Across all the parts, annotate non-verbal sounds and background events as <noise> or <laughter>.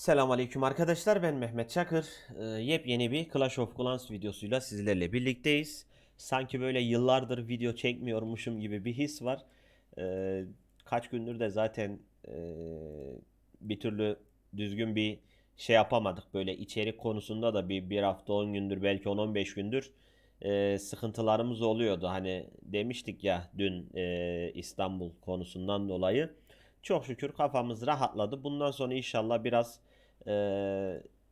Selamünaleyküm arkadaşlar ben Mehmet Çakır. Ee, yepyeni bir Clash of Clans videosuyla sizlerle birlikteyiz. Sanki böyle yıllardır video çekmiyormuşum gibi bir his var. Ee, kaç gündür de zaten e, bir türlü düzgün bir şey yapamadık. Böyle içerik konusunda da bir, bir hafta 10 gündür belki 10-15 gündür e, sıkıntılarımız oluyordu. Hani demiştik ya dün e, İstanbul konusundan dolayı. Çok şükür kafamız rahatladı. Bundan sonra inşallah biraz e,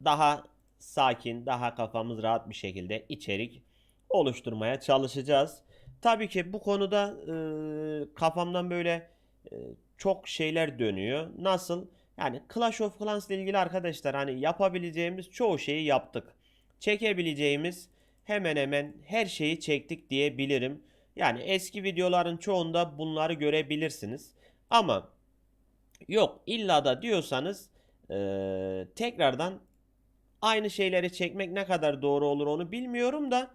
daha sakin, daha kafamız rahat bir şekilde içerik oluşturmaya çalışacağız. Tabii ki bu konuda e, kafamdan böyle e, çok şeyler dönüyor. Nasıl? Yani Clash of Clans ile ilgili arkadaşlar hani yapabileceğimiz çoğu şeyi yaptık. Çekebileceğimiz hemen hemen her şeyi çektik diyebilirim. Yani eski videoların çoğunda bunları görebilirsiniz. Ama Yok illa da diyorsanız eee, tekrardan aynı şeyleri çekmek ne kadar doğru olur onu bilmiyorum da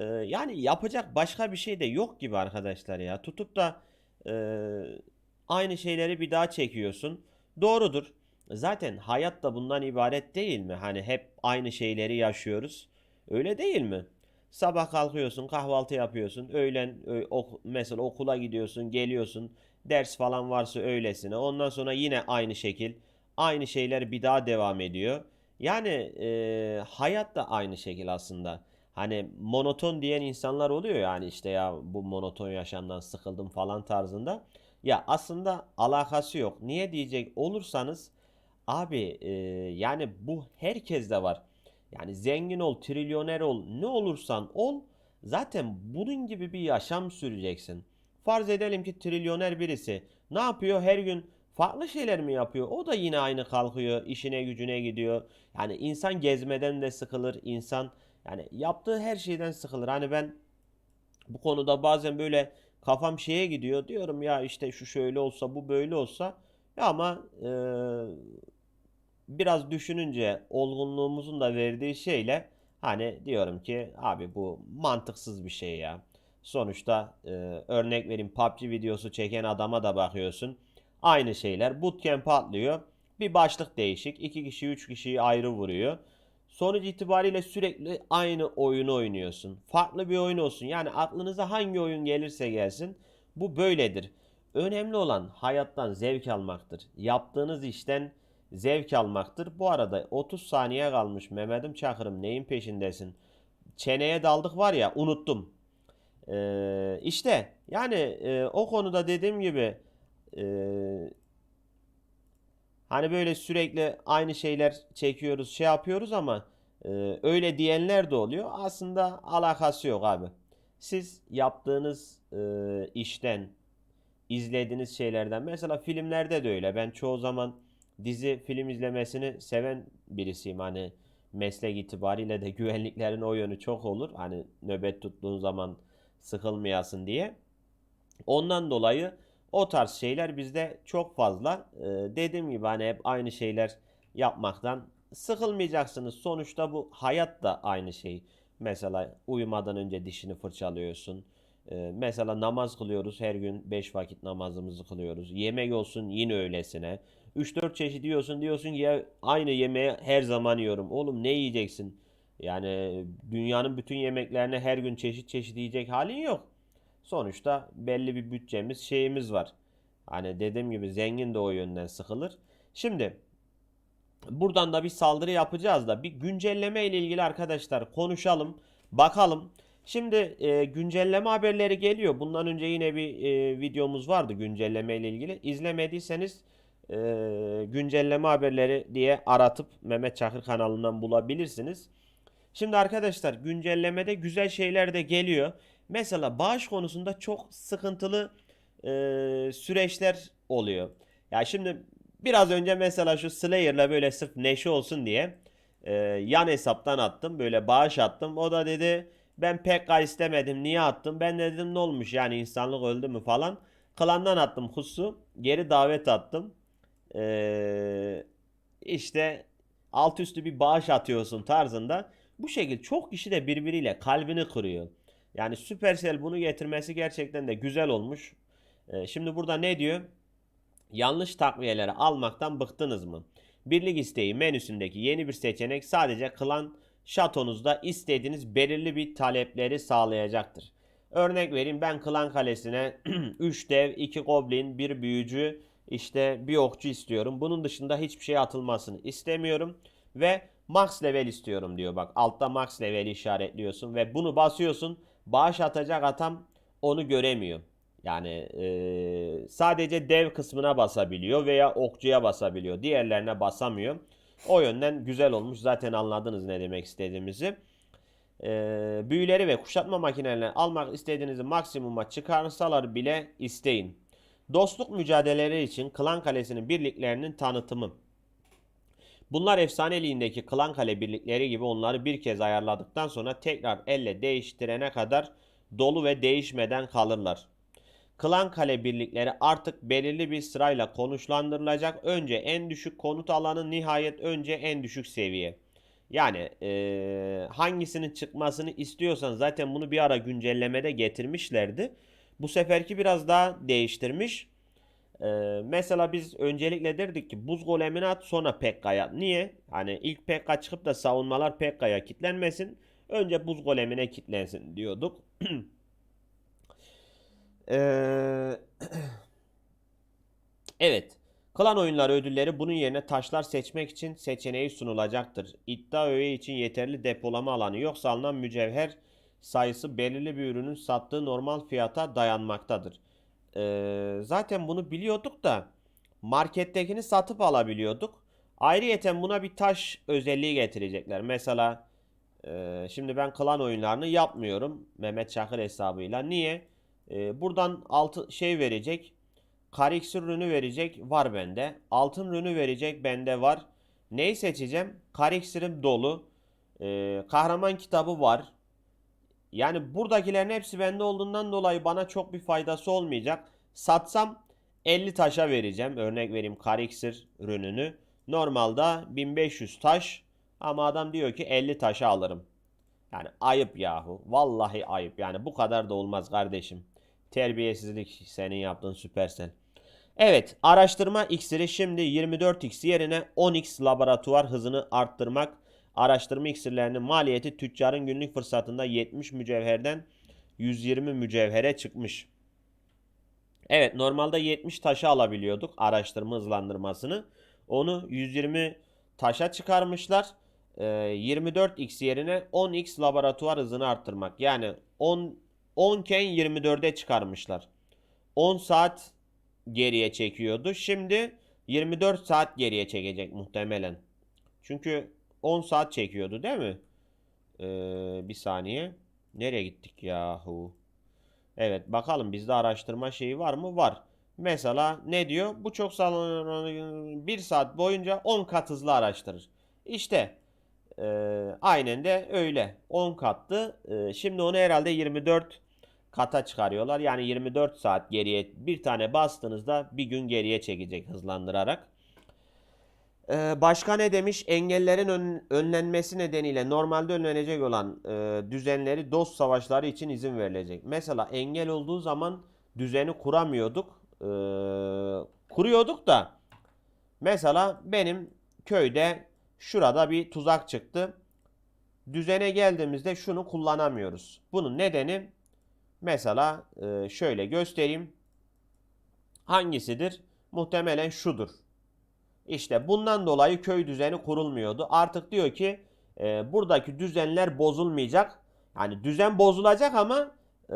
eee, yani yapacak başka bir şey de yok gibi arkadaşlar ya. Tutup da eee, aynı şeyleri bir daha çekiyorsun. Doğrudur. Zaten hayat da bundan ibaret değil mi? Hani hep aynı şeyleri yaşıyoruz. Öyle değil mi? Sabah kalkıyorsun, kahvaltı yapıyorsun. Öğlen ok- mesela okula gidiyorsun, geliyorsun. Ders falan varsa öylesine. Ondan sonra yine aynı şekil. Aynı şeyler bir daha devam ediyor. Yani e, hayat da aynı şekil aslında. Hani monoton diyen insanlar oluyor yani işte ya bu monoton yaşamdan sıkıldım falan tarzında. Ya aslında alakası yok. Niye diyecek olursanız abi e, yani bu herkeste var. Yani zengin ol, trilyoner ol, ne olursan ol zaten bunun gibi bir yaşam süreceksin. Farz edelim ki trilyoner birisi. Ne yapıyor? Her gün farklı şeyler mi yapıyor? O da yine aynı kalkıyor, işine gücüne gidiyor. Yani insan gezmeden de sıkılır, insan yani yaptığı her şeyden sıkılır. Hani ben bu konuda bazen böyle kafam şeye gidiyor. Diyorum ya işte şu şöyle olsa, bu böyle olsa. Ya ama e, biraz düşününce olgunluğumuzun da verdiği şeyle hani diyorum ki abi bu mantıksız bir şey ya. Sonuçta e, örnek vereyim PUBG videosu çeken adama da bakıyorsun. Aynı şeyler. Bootcamp atlıyor. Bir başlık değişik. iki kişi, üç kişiyi ayrı vuruyor. Sonuç itibariyle sürekli aynı oyunu oynuyorsun. Farklı bir oyun olsun. Yani aklınıza hangi oyun gelirse gelsin bu böyledir. Önemli olan hayattan zevk almaktır. Yaptığınız işten zevk almaktır. Bu arada 30 saniye kalmış Mehmet'im Çakır'ım neyin peşindesin? Çeneye daldık var ya unuttum. Ee, işte yani e, o konuda dediğim gibi e, hani böyle sürekli aynı şeyler çekiyoruz şey yapıyoruz ama e, öyle diyenler de oluyor. Aslında alakası yok abi. Siz yaptığınız e, işten izlediğiniz şeylerden mesela filmlerde de öyle. Ben çoğu zaman dizi film izlemesini seven birisiyim. Hani meslek itibariyle de güvenliklerin o yönü çok olur. Hani nöbet tuttuğun zaman sıkılmayasın diye. Ondan dolayı o tarz şeyler bizde çok fazla. Ee, dediğim gibi hani hep aynı şeyler yapmaktan sıkılmayacaksınız. Sonuçta bu hayat da aynı şey. Mesela uyumadan önce dişini fırçalıyorsun. Ee, mesela namaz kılıyoruz. Her gün 5 vakit namazımızı kılıyoruz. Yemek olsun yine öylesine. 3-4 çeşit yiyorsun diyorsun ya aynı yemeği her zaman yiyorum. Oğlum ne yiyeceksin? Yani dünyanın bütün yemeklerini her gün çeşit çeşit yiyecek halin yok. Sonuçta belli bir bütçemiz, şeyimiz var. Hani dediğim gibi zengin de o yönden sıkılır. Şimdi buradan da bir saldırı yapacağız da bir güncelleme ile ilgili arkadaşlar konuşalım, bakalım. Şimdi e, güncelleme haberleri geliyor. Bundan önce yine bir e, videomuz vardı güncelleme ile ilgili. İzlemediyseniz e, güncelleme haberleri diye aratıp Mehmet Çakır kanalından bulabilirsiniz. Şimdi arkadaşlar güncellemede güzel şeyler de geliyor. Mesela bağış konusunda çok sıkıntılı e, süreçler oluyor. Ya şimdi biraz önce mesela şu Slayer'la böyle sırf neşe olsun diye e, yan hesaptan attım. Böyle bağış attım. O da dedi ben PK istemedim. Niye attım? Ben de dedim ne olmuş yani insanlık öldü mü falan. Klandan attım husu. Geri davet attım. E, işte alt üstü bir bağış atıyorsun tarzında. Bu şekilde çok kişi de birbiriyle kalbini kırıyor. Yani Supercell bunu getirmesi gerçekten de güzel olmuş. Ee, şimdi burada ne diyor? Yanlış takviyeleri almaktan bıktınız mı? Birlik isteği menüsündeki yeni bir seçenek sadece klan şatonuzda istediğiniz belirli bir talepleri sağlayacaktır. Örnek vereyim ben klan kalesine <clears throat> 3 dev, 2 goblin, 1 büyücü, işte bir okçu istiyorum. Bunun dışında hiçbir şey atılmasını istemiyorum ve max level istiyorum diyor. Bak altta max level işaretliyorsun ve bunu basıyorsun. Bağış atacak atam onu göremiyor. Yani eee, sadece dev kısmına basabiliyor veya okçuya basabiliyor. Diğerlerine basamıyor. O yönden güzel olmuş. Zaten anladınız ne demek istediğimizi. Eee, büyüleri ve kuşatma makinelerini almak istediğinizi maksimuma çıkarsalar bile isteyin. Dostluk mücadeleleri için Klan Kalesi'nin birliklerinin tanıtımı. Bunlar efsaneliğindeki Klan Kale birlikleri gibi onları bir kez ayarladıktan sonra tekrar elle değiştirene kadar dolu ve değişmeden kalırlar. Klan Kale birlikleri artık belirli bir sırayla konuşlandırılacak. Önce en düşük konut alanı, nihayet önce en düşük seviye. Yani eee, hangisinin çıkmasını istiyorsan zaten bunu bir ara güncellemede getirmişlerdi. Bu seferki biraz daha değiştirmiş. Ee, mesela biz öncelikle derdik ki buz golemini at sonra Pekka'ya. Niye? Hani ilk Pekka çıkıp da savunmalar Pekka'ya kitlenmesin. Önce buz golemine kitlensin diyorduk. <clears throat> Ee, <clears throat> evet. Klan oyunları ödülleri bunun yerine taşlar seçmek için seçeneği sunulacaktır. İddia öğe için yeterli depolama alanı yoksa alınan mücevher sayısı belirli bir ürünün sattığı normal fiyata dayanmaktadır. Ee, zaten bunu biliyorduk da markettekini satıp alabiliyorduk. Ayrıyeten buna bir taş özelliği getirecekler. Mesela e, şimdi ben klan oyunlarını yapmıyorum Mehmet Çakır hesabıyla. Niye? Ee, buradan altı şey verecek. Kariksir ürünü verecek. Var bende. Altın ürünü verecek. Bende var. Neyi seçeceğim? Kariksirim dolu. Ee, kahraman kitabı var. Yani buradakilerin hepsi bende olduğundan dolayı bana çok bir faydası olmayacak. Satsam 50 taşa vereceğim. Örnek vereyim kariksir ürününü. Normalde 1500 taş ama adam diyor ki 50 taşa alırım. Yani ayıp yahu. Vallahi ayıp. Yani bu kadar da olmaz kardeşim. Terbiyesizlik senin yaptığın Supercell. Evet, araştırma iksiri şimdi 24x yerine 10x laboratuvar hızını arttırmak. Araştırma iksirlerinin maliyeti tüccarın günlük fırsatında 70 mücevherden 120 mücevhere çıkmış. Evet, normalde 70 taşı alabiliyorduk araştırma hızlandırmasını. Onu 120 taşa çıkarmışlar. Ee, 24x yerine 10x laboratuvar hızını arttırmak. Yani 10 10 iken 24'e çıkarmışlar. 10 saat geriye çekiyordu. Şimdi 24 saat geriye çekecek muhtemelen. Çünkü 10 saat çekiyordu değil mi? Ee, bir saniye. Nereye gittik yahu? Evet bakalım bizde araştırma şeyi var mı? Var. Mesela ne diyor? Bu çok salon bir saat boyunca 10 kat hızlı araştırır. İşte e, aynen de öyle. 10 kattı. E, şimdi onu herhalde 24 kata çıkarıyorlar. Yani 24 saat geriye bir tane bastığınızda bir gün geriye çekecek hızlandırarak. Ee, başka ne demiş? Engellerin ön- önlenmesi nedeniyle normalde önlenecek olan e, düzenleri dost savaşları için izin verilecek. Mesela engel olduğu zaman düzeni kuramıyorduk. Ee, kuruyorduk da mesela benim köyde şurada bir tuzak çıktı. Düzene geldiğimizde şunu kullanamıyoruz. Bunun nedeni mesela e, şöyle göstereyim. Hangisidir? Muhtemelen şudur. İşte bundan dolayı köy düzeni kurulmuyordu. Artık diyor ki e, buradaki düzenler bozulmayacak. Yani düzen bozulacak ama e,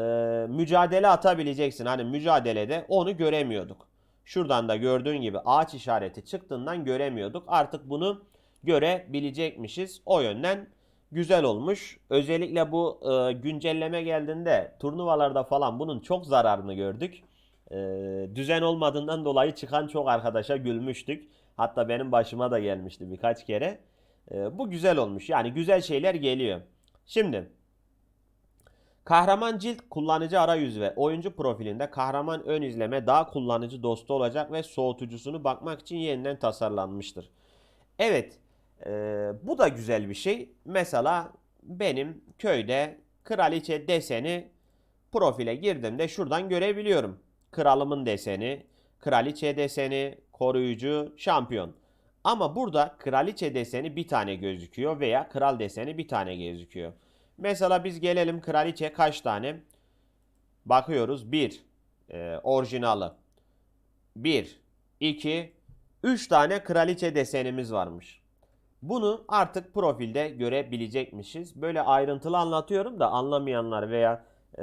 mücadele atabileceksin. Hani mücadelede onu göremiyorduk. Şuradan da gördüğün gibi ağaç işareti çıktığından göremiyorduk. Artık bunu görebilecekmişiz. O yönden güzel olmuş. Özellikle bu e, güncelleme geldiğinde turnuvalarda falan bunun çok zararını gördük. E, düzen olmadığından dolayı çıkan çok arkadaşa gülmüştük. Hatta benim başıma da gelmişti birkaç kere. E, bu güzel olmuş. Yani güzel şeyler geliyor. Şimdi kahraman cilt kullanıcı arayüzü ve oyuncu profilinde kahraman ön izleme daha kullanıcı dostu olacak ve soğutucusunu bakmak için yeniden tasarlanmıştır. Evet, e, bu da güzel bir şey. Mesela benim köyde kraliçe deseni profile girdiğimde şuradan görebiliyorum. Kralımın deseni, kraliçe deseni, koruyucu, şampiyon. Ama burada kraliçe deseni bir tane gözüküyor veya kral deseni bir tane gözüküyor. Mesela biz gelelim kraliçe kaç tane? Bakıyoruz. 1. E, orijinalı. 1, 2, 3 tane kraliçe desenimiz varmış. Bunu artık profilde görebilecekmişiz. Böyle ayrıntılı anlatıyorum da anlamayanlar veya e,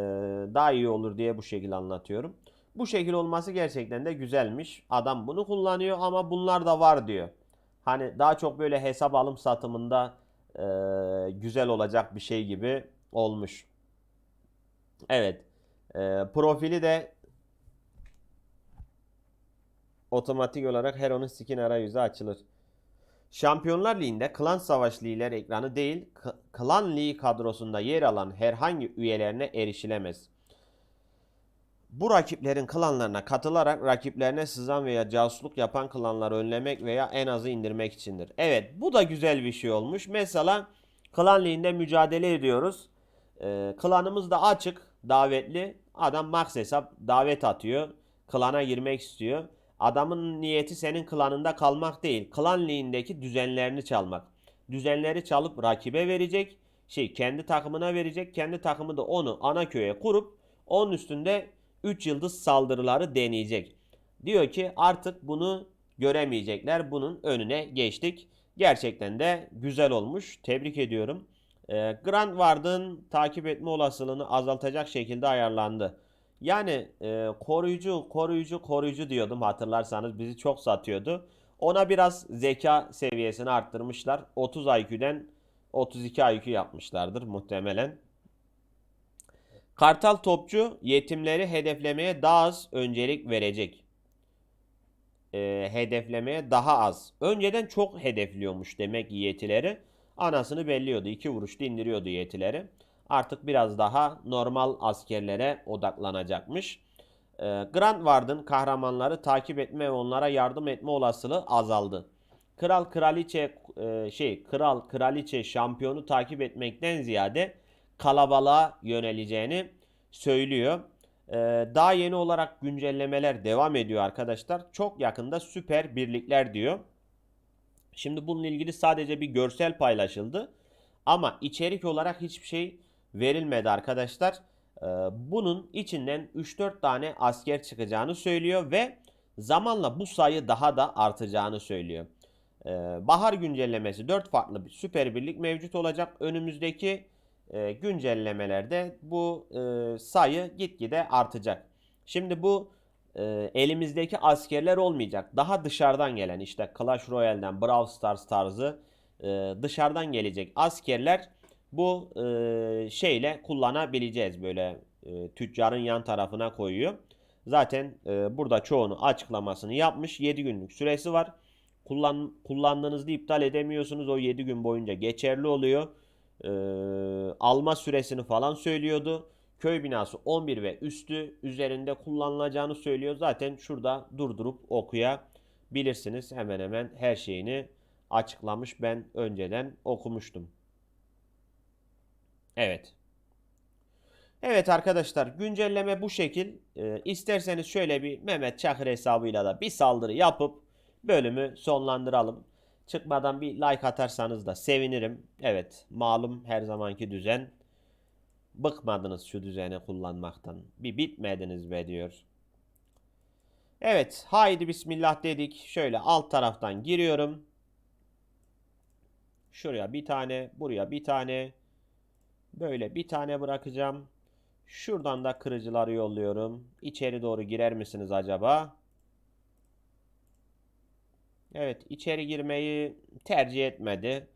daha iyi olur diye bu şekilde anlatıyorum. Bu şekil olması gerçekten de güzelmiş. Adam bunu kullanıyor ama bunlar da var diyor. Hani daha çok böyle hesap alım satımında e, güzel olacak bir şey gibi olmuş. Evet. E, profili de otomatik olarak her onun skin arayüzü açılır. Şampiyonlar Ligi'nde Klan Savaş Ligiler ekranı değil, Klan Ligi kadrosunda yer alan herhangi üyelerine erişilemez. Bu rakiplerin klanlarına katılarak rakiplerine sızan veya casusluk yapan klanları önlemek veya en azı indirmek içindir. Evet bu da güzel bir şey olmuş. Mesela klan liginde mücadele ediyoruz. Ee, klanımız da açık, davetli. Adam max hesap davet atıyor. Klana girmek istiyor. Adamın niyeti senin klanında kalmak değil. Klan ligindeki düzenlerini çalmak. Düzenleri çalıp rakibe verecek. Şey kendi takımına verecek. Kendi takımı da onu ana köye kurup onun üstünde 3 yıldız saldırıları deneyecek. Diyor ki artık bunu göremeyecekler. Bunun önüne geçtik. Gerçekten de güzel olmuş. Tebrik ediyorum. Ee, Grand Ward'ın takip etme olasılığını azaltacak şekilde ayarlandı. Yani e, koruyucu, koruyucu, koruyucu diyordum hatırlarsanız bizi çok satıyordu. Ona biraz zeka seviyesini arttırmışlar. 30 IQ'den 32 IQ yapmışlardır muhtemelen. Kartal topçu yetimleri hedeflemeye daha az öncelik verecek. Ee, hedeflemeye daha az. Önceden çok hedefliyormuş demek yetileri. Anasını belliyordu. iki vuruşta indiriyordu yetileri. Artık biraz daha normal askerlere odaklanacakmış. Ee, Grand Ward'ın kahramanları takip etme ve onlara yardım etme olasılığı azaldı. Kral kraliçe e, şey kral kraliçe şampiyonu takip etmekten ziyade kalabalığa yöneleceğini söylüyor. Ee, daha yeni olarak güncellemeler devam ediyor arkadaşlar. Çok yakında süper birlikler diyor. Şimdi bununla ilgili sadece bir görsel paylaşıldı. Ama içerik olarak hiçbir şey verilmedi arkadaşlar. Ee, bunun içinden 3-4 tane asker çıkacağını söylüyor ve zamanla bu sayı daha da artacağını söylüyor. Ee, bahar güncellemesi 4 farklı bir süper birlik mevcut olacak. Önümüzdeki e, güncellemelerde bu e, sayı gitgide artacak. Şimdi bu e, elimizdeki askerler olmayacak. Daha dışarıdan gelen işte Clash Royale'den Brawl Stars tarzı e, dışarıdan gelecek askerler bu e, şeyle kullanabileceğiz böyle e, tüccarın yan tarafına koyuyor. Zaten e, burada çoğunu açıklamasını yapmış. 7 günlük süresi var. Kullan, kullandığınızda iptal edemiyorsunuz. O 7 gün boyunca geçerli oluyor. E, alma süresini falan söylüyordu. Köy binası 11 ve üstü üzerinde kullanılacağını söylüyor. Zaten şurada durdurup okuyabilirsiniz. Hemen hemen her şeyini açıklamış. Ben önceden okumuştum. Evet. Evet arkadaşlar güncelleme bu şekil. Ee, isterseniz şöyle bir Mehmet Çakır hesabıyla da bir saldırı yapıp bölümü sonlandıralım. Çıkmadan bir like atarsanız da sevinirim. Evet malum her zamanki düzen. Bıkmadınız şu düzeni kullanmaktan. Bir bitmediniz be diyor. Evet haydi bismillah dedik. Şöyle alt taraftan giriyorum. Şuraya bir tane, buraya bir tane. Böyle bir tane bırakacağım. Şuradan da kırıcıları yolluyorum. İçeri doğru girer misiniz acaba? Evet, içeri girmeyi tercih etmedi.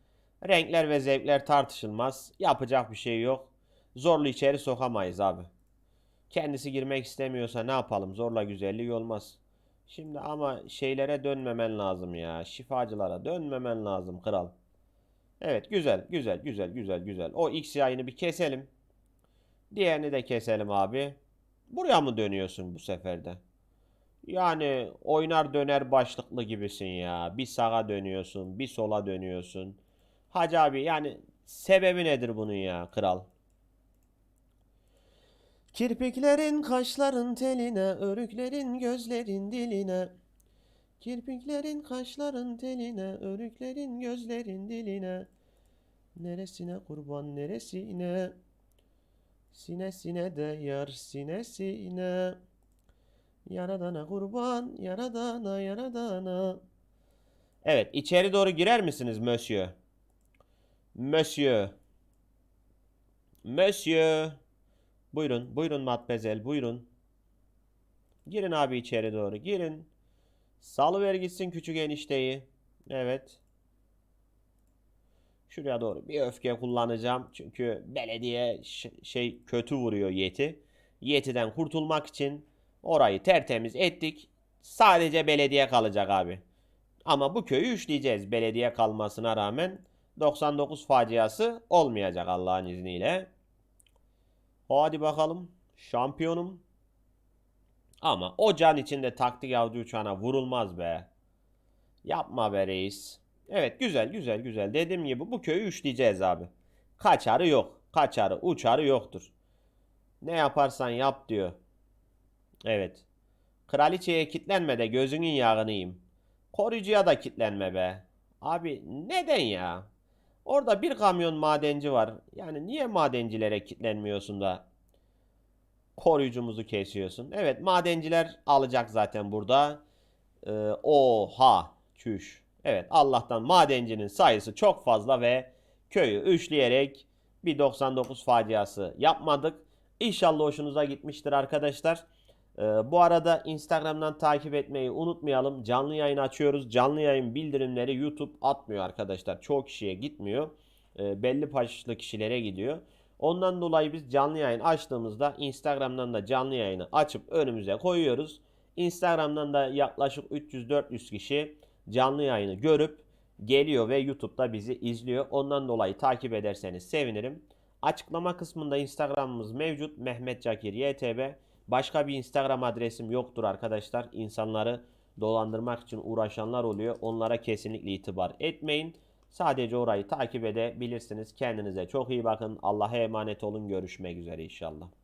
Renkler ve zevkler tartışılmaz. Yapacak bir şey yok. Zorlu içeri sokamayız abi. Kendisi girmek istemiyorsa ne yapalım? Zorla güzellik olmaz. Şimdi ama şeylere dönmemen lazım ya. Şifacılara dönmemen lazım kral. Evet güzel güzel güzel güzel güzel. O X yayını bir keselim. Diğerini de keselim abi. Buraya mı dönüyorsun bu seferde? Yani oynar döner başlıklı gibisin ya. Bir sağa dönüyorsun, bir sola dönüyorsun. Hacı abi yani sebebi nedir bunun ya kral? Kirpiklerin kaşların teline, örüklerin gözlerin diline. Kirpiklerin kaşların teline, örüklerin gözlerin diline. Neresine kurban neresine? Sinesine de yar sinesine. Yaradana kurban, yaradana yaradana. Evet, içeri doğru girer misiniz Monsieur? Monsieur. Monsieur. Buyurun, buyurun Matmazel, buyurun. Girin abi içeri doğru, girin. Salıver gitsin küçük enişteyi. Evet. Şuraya doğru bir öfke kullanacağım. Çünkü belediye şey kötü vuruyor Yeti. Yeti'den kurtulmak için orayı tertemiz ettik. Sadece belediye kalacak abi. Ama bu köyü üçleyeceğiz belediye kalmasına rağmen. 99 faciası olmayacak Allah'ın izniyle. Hadi bakalım. Şampiyonum. Ama o can içinde taktik avcı uçağına vurulmaz be. Yapma be reis. Evet güzel güzel güzel. Dediğim gibi bu köyü üçleyeceğiz abi. Kaçarı yok. Kaçarı uçarı yoktur. Ne yaparsan yap diyor. Evet. Kraliçeye kitlenme de gözünün yağını. Koruyucuya da kitlenme be. Abi neden ya? Orada bir kamyon madenci var. Yani niye madencilere kitlenmiyorsun da koruyucumuzu kesiyorsun? Evet madenciler alacak zaten burada. Ee, oha çüş. Evet Allah'tan madencinin sayısı çok fazla ve köyü üçleyerek bir 99 faciası yapmadık. İnşallah hoşunuza gitmiştir arkadaşlar. Ee, bu arada Instagram'dan takip etmeyi unutmayalım. Canlı yayın açıyoruz. Canlı yayın bildirimleri YouTube atmıyor arkadaşlar. Çoğu kişiye gitmiyor. Ee, belli başlı kişilere gidiyor. Ondan dolayı biz canlı yayın açtığımızda Instagram'dan da canlı yayını açıp önümüze koyuyoruz. Instagram'dan da yaklaşık 300-400 kişi canlı yayını görüp geliyor ve YouTube'da bizi izliyor. Ondan dolayı takip ederseniz sevinirim. Açıklama kısmında Instagram'ımız mevcut. Mehmet Cakir YTB. Başka bir Instagram adresim yoktur arkadaşlar. İnsanları dolandırmak için uğraşanlar oluyor. Onlara kesinlikle itibar etmeyin. Sadece orayı takip edebilirsiniz. Kendinize çok iyi bakın. Allah'a emanet olun. Görüşmek üzere inşallah.